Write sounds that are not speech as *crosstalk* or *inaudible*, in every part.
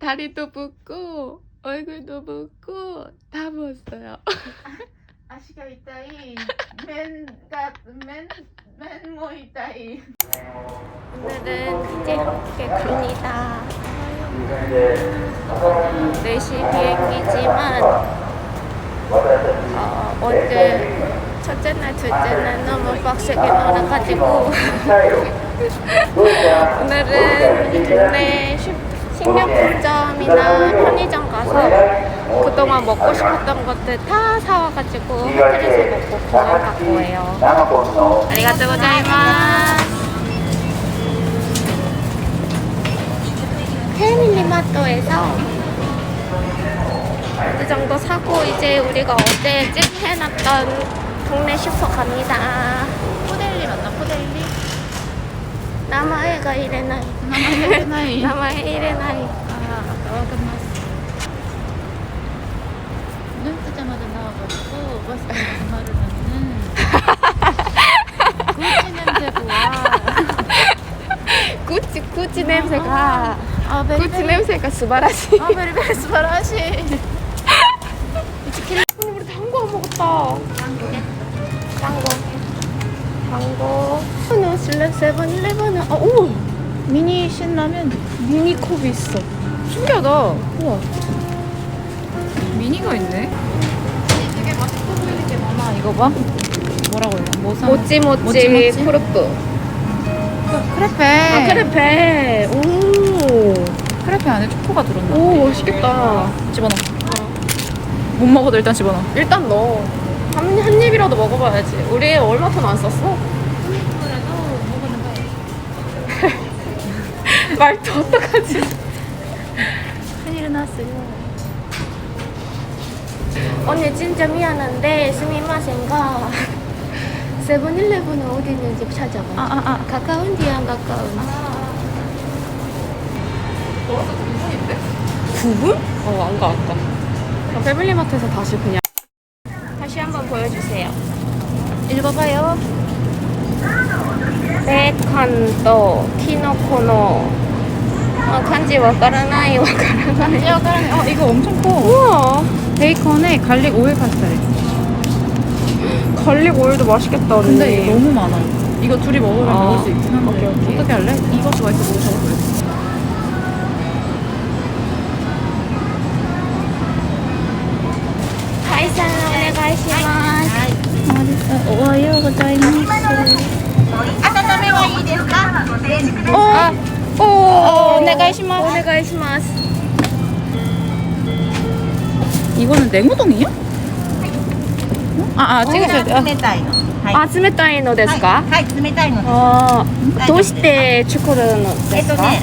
다리도 붓고 얼굴도 붓고 다 부었어요. *laughs* 아시가 있다이 맨맨맨뭐 있다이. 오늘은 이제 함께 갑니다. 4시 비행기지만 어, 오늘 첫째 날, 둘째 날 너무 빡세게 놀아가지고 *laughs* 오늘은 동네 슈퍼 식료품점이나 편의점 가서 그동안 먹고 싶었던 것들 다 사와가지고 호텔에서 먹고 공항 갈 거예요. 고자이마스. 패밀리마트에서 이 정도 사고 이제 우리가 어제 찜해놨던 동네 슈퍼 갑니다. 포델리 맞나 포델리? 나마에가 이래나이. 名前言えない 나마에 이래나이. ああわかります눈뜨자마자 나와가지고 버스가 정말로는 *laughs* 구찌 냄새 보아 구찌 구찌 냄새가 아 구찌 냄새가 스바라시. 아 베리베리 스바라시 오늘 우리 당고 안 먹었다. 당고. 당고. 오늘 슬랩 세븐일레븐은 아 오. 미니 신라면 미니 컵이 있어. 신기하다. 우와. 미니가 있네 되게 맛있어 보이는 게 많아 이거 봐 뭐라고 해요? 모사 모찌 모찌 모찌? 프루프. 크레페 아 크레페. 오. 크레페 안에 초코가 들었나? 오 맛있겠다. 집어넣어 못 먹어도 일단 집어넣어 일단 넣어. 한, 한 입이라도 먹어봐야지. 우리 얼마 돈 안 썼어? *laughs* 말도 어떡하지? 큰일 났어요 언니 진짜 미안한데 스미마센가 세븐일레븐은 어디 있는지 찾아봐. 아 아 아 가까운지 안 가까운지. 벌써 9분인데? 9분? 어, 안 가. 그럼 패밀리마트에서 다시 그냥. 보여주세요. 읽어봐요 베칸또 키노코노 아, 간지 와카라나이 와카라나이. 어 이거 엄청 커 우와, 베이컨에 갈릭 오일 파스타래 갈릭 오일도 맛있겠다, 언니. 근데 이거 너무 많아 이거 둘이 먹으면 아, 먹을 수 있긴 한데 오케이, 오케이. 어떻게 할래? 이것도 맛있어 보고 저것 오네가이시마스. おはようございます温めはいいですかご提示ください 아, 오, 어, 오네가이시마스. 오네가이시마스. 이거는 냉우동이야? 아, 아 찍으셔야 돼 冷たいのはい、 아, 冷たいのですかはい、はい、冷たいのです 아, どうして作るのですかえっとね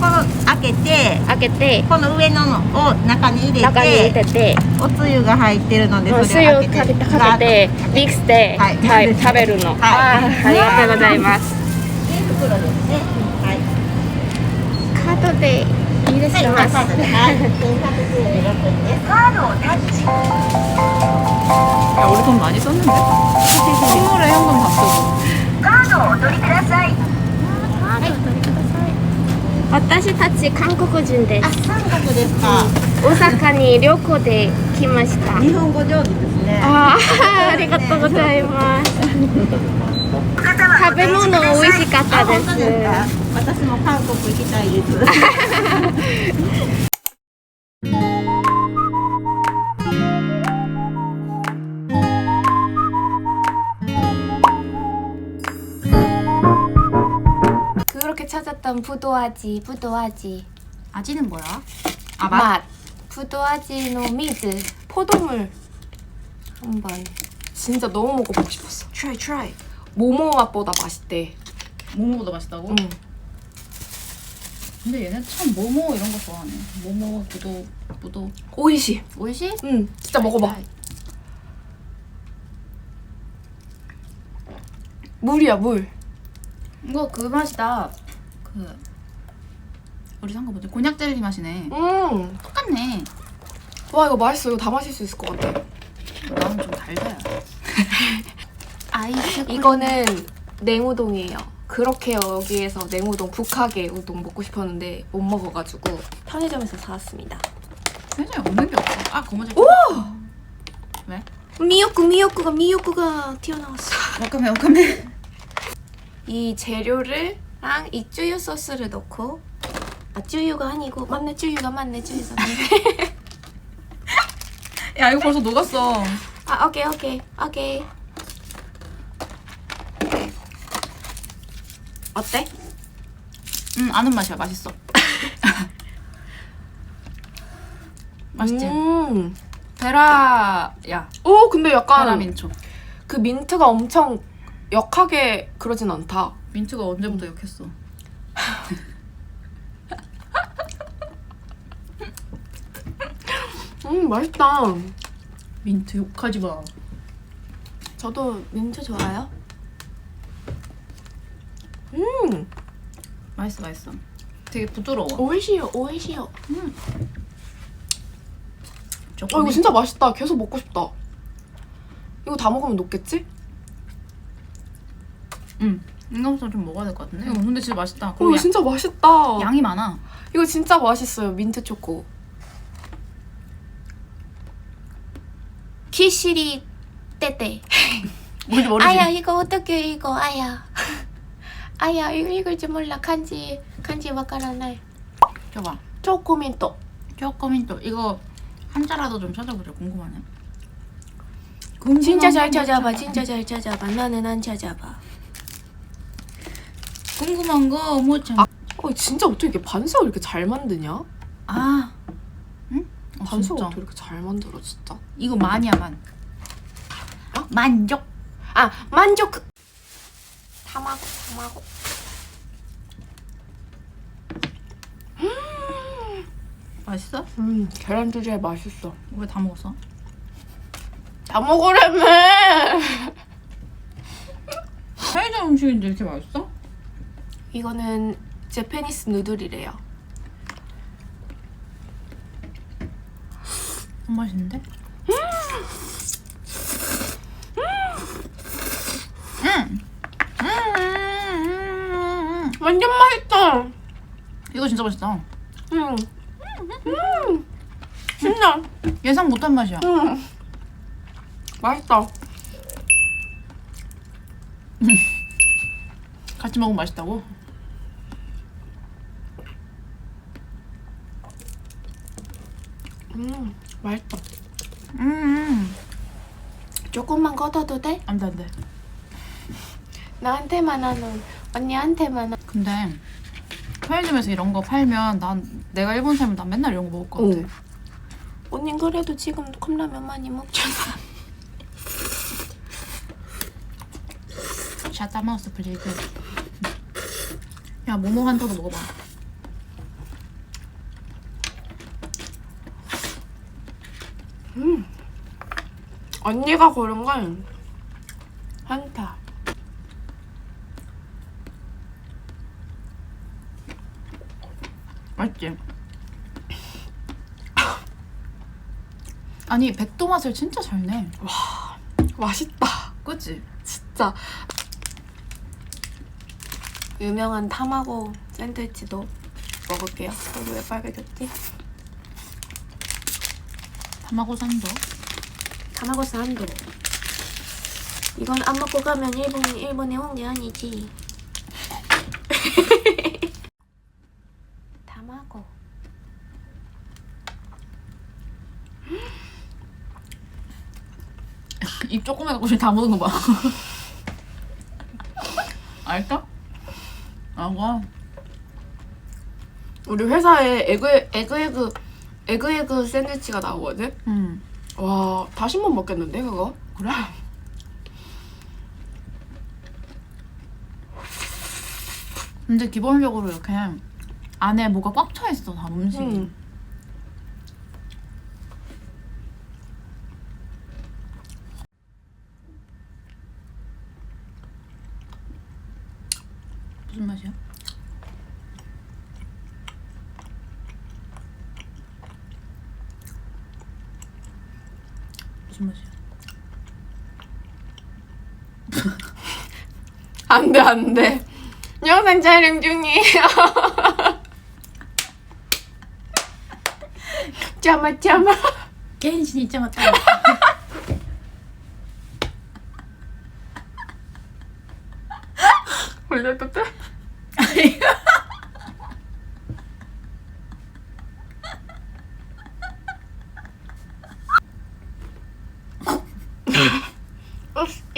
この 開けて開けて、この上ののを中に入れて中に入れて、おつゆが入ってるのでうんそれを水をかけて、かけて、ミックスで、はいはい食べるの。はいあーありがとうございます。で袋ですねはいカードでいいですはい、よ。カードではい196円ですカードをタッチ *laughs* 야 우리 돈 많이 썼는데? 선물에 현금 다 쓰고 カードをお取りください 私たち韓国人であ、す。三角ですか大阪に旅行で来ました。日本語上手ですねあーありがとうございます。食べ物美味しかったです。私も韓国行きたいです 그렇게 찾았던 부도아지, 부도아지. 아지는 뭐야? 아, 맛. 부도아지노 미드. 포도물. 한번. 진짜 너무 먹어보고 싶었어. 트라이 트라이 모모 맛보다 맛있대. 모모보다 맛있다고? 응. 근데 얘네 참 모모 이런 거 좋아하네 모모 부도 부도 오이시. 오이시? 응. 진짜 먹어봐. 물이야, 물. 이거 그 맛이다 그 우리 산 거 뭐지? 곤약 젤리 맛이네 음. 똑같네 와, 이거 맛있어. 이거 다 마실 수 있을 것 같아. 나는 좀 달달해 *laughs* 아이스 이거는 냉우동이에요. 그렇게 여기에서 냉우동 북하게 우동 먹고 싶었는데 못 먹어가지고 편의점에서 사왔습니다. 세상에 없는 게 없어. 아 고무줄. 왜? 미역국 미역국가 미역국가 튀어나왔어. 와카메 와카메. 이 재료를 랑이 쭈유 소스를 넣고 아 쭈유가 아니고 맞네 쭈유가 맞네 쭈유가 맞네. *laughs* 야 이거 벌써 녹았어. 아 오케이 오케이 오케이. 어때? 음 아는 맛이야. 맛있어. *laughs* 맛있지? 음. 베라 야. 오 근데 약간 베라민초. 그 민트가 엄청 역하게 그러진 않다. 민트가 언제부터 역했어? 음 맛있다. 민트 욕하지 마. 저도 민트 좋아요. 음 맛있어 맛있어. 되게 부드러워. 오이시요 오이시요. 어 조금 이거 진짜 맛있다. 계속 먹고 싶다. 이거 다 먹으면 녹겠지? 응. 인감도 좀 먹어야 될 것 같은데. 이거 근데 진짜 맛있다. 어 그리고 이거 진짜 맛있다. 양, 이 많아. 이거 진짜 맛있어요. 민트 초코. 키시리 떼떼. *laughs* 뭔지 모르지? 아야 이거 어떻게 읽어 아야. *laughs* 아야 이거 읽을 줄 몰라 간지 간지 와카라나이. 줘봐. 초코민토. 조금은 또 이거 한자라도 좀 찾아보자. 궁금하네. 진짜 잘 찾아봐. 찾아봐. 진짜 잘 찾아봐. 나는 안 찾아봐. 궁금한 거 뭐 참. 어 진짜 어떻게 이렇게 반숙을 이렇게 잘 만드냐? 아. 응? 어, 반숙 진짜. 어떻게 이렇게 잘 만들어 진짜? 이거 만이야 만. 어? 만족. 아 만족. 타마고 타마고. 맛있어? 음 계란 주제 맛있어. 왜 다 먹었어? 다 먹으라며. 편의점 음식인데 이렇게 맛있어? 이거는 제페니스 누들이래요. 안 맛있는데? 음. 음. 음. 완전 맛있다. 이거 진짜 맛있다. 음. 음. 진짜. 예상 못한 맛이야. 음. 맛있다. *laughs* 같이 먹으면 맛있다고? 음. 맛있다. 음. 조금만 걷어도 돼? 안돼 안돼. 나한테만 하는 언니한테만. 하- 근데 편의점에서 이런 거 팔면 난 내가 일본 살면 난 맨날 이런 거 먹을 것 같아. 언니 그래도 지금 컵라면 많이 먹잖아. 샤타 마우스 플리즈. 야 모모 한토도 먹어봐. 언니가 고른 건 한타. 맛있지? 아니 백도 맛을 진짜 잘 내. 맛있다. 그치? 진짜. 유명한 타마고 샌드위치도 먹을게요. 얼굴 왜 빨개졌지? 타마고 산도. 타마고 산도. 이건 안 먹고 가면 일본이 일본에 온 게 아니지. 타마고. 입 조금 해갖고 지금 다 묻은 거 봐. *laughs* 알까? 아가. 우리 회사에 에그 에그 에그 에그 에그 샌드위치가 나오거든. 음. 와 다시만 먹겠는데 그거? 그래? 근데 기본적으로 이렇게 안에 뭐가 꽉 차 있어 다 음식이. 음. 무슨 맛이야? *laughs* 안돼 안돼 영상 촬영 중이에요 참아 참아 갱신이 참았다.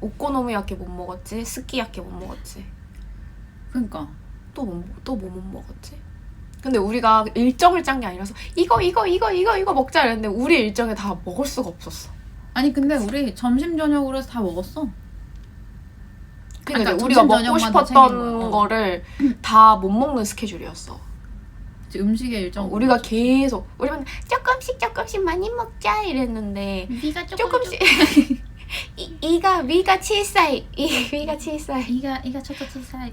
오코노미야끼 못 먹었지 스키야끼 못 먹었지 그러니까 또뭐또뭐 못 먹었지 근데 우리가 일정을 짠 게 아니라서 이거 이거 이거 이거 이거 먹자 이랬는데 우리 일정에 다 먹을 수가 없었어 아니 근데 우리 점심 저녁으로 해서 다 먹었어. 그러니까 아까 우리가 먹고 싶었던. 어. 거를 다 못 먹는 스케줄이었어 음식의 일정. 우리가 계속 우리만 조금씩 조금씩 많이 먹자 이랬는데 조금 조금씩 *laughs* 이, 이가 위가 小さい 이 위가 小さい 이가 이가 조금 小さい.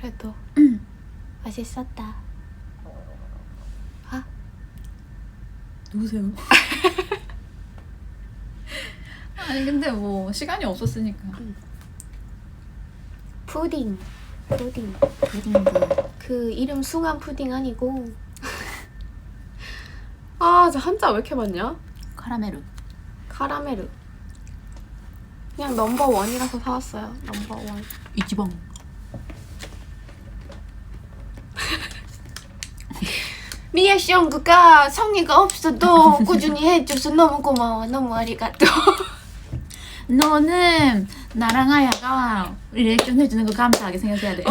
그래도 맛있었다 누구세요? *laughs* 아니 근데 뭐 시간이 없었으니까. 푸딩 푸딩 푸딩도 그 이름 숭한 푸딩 아니고 *laughs* 아, 저 한자 왜 이렇게 많냐? 카라멜. 카라멜. 그냥 넘버 원이라서 사왔어요. 넘버 원. 이지방. 리액션 그가 성의가 없어도 꾸준히 해줘서 너무 고마워. 너무 아리가또. 너는 나랑 아야가 리액션 해주는 거 감사하게 생각해야 돼.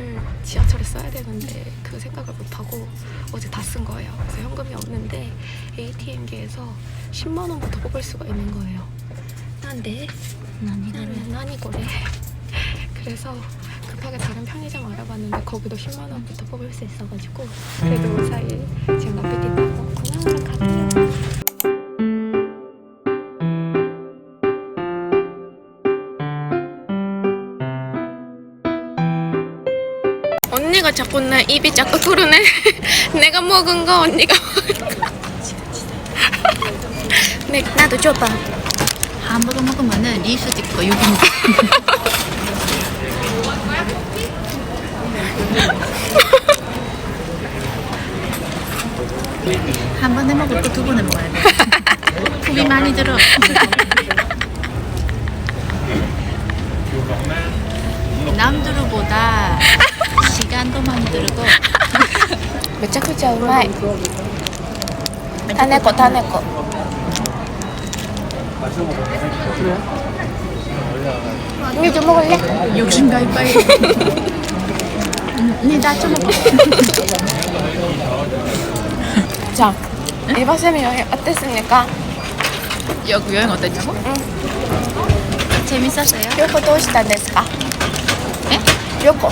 현금을 지하철에 써야 되는데 그 생각을 못하고 어제 다 쓴 거예요. 그래서 현금이 없는데 ATM기에서 10만 원부터 뽑을 수가 있는 거예요. 난데 나는 아니고래. *laughs* 그래서 급하게 다른 편의점 알아봤는데 거기도 10만 원부터 뽑을 수 있어가지고 그래도 무사히 지금 나피티 언니가 자꾸 내 입이 자꾸 토르네. *laughs* 내가 먹은 거 언니가 먹은 거. *laughs* 네, 나도 줘봐. hamburger 먹으면은 립스틱과 여기 *laughs* 한 번에 먹을 거두 번에 먹어야 돼. 품이 많이 들어. 남들보다 시간도 많이 들고 めちゃくちゃうまい。種子種子。 언니 좀 먹을래? 욕심 가입하이. 니나좀 먹어. 자, 일본 쌤의 여행 어땠습니까? 여기 여행 어땠냐고? 재밌었어요. 旅行どうしたんですかえ旅行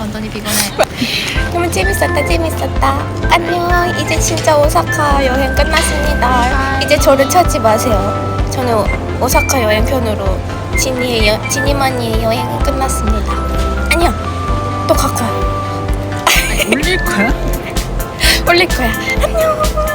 완전히 피곤해. *laughs* 너무 재밌었다 재밌었다. 안녕. 이제 진짜 오사카 여행 끝났습니다. 이제 저를 찾지 마세요. 저는 오사카 여행 편으로 지니의 여, 지니만이의 여행은 끝났습니다. 안녕. 또 갖고 와요 올릴 거 *laughs* 올릴 거야. 안녕.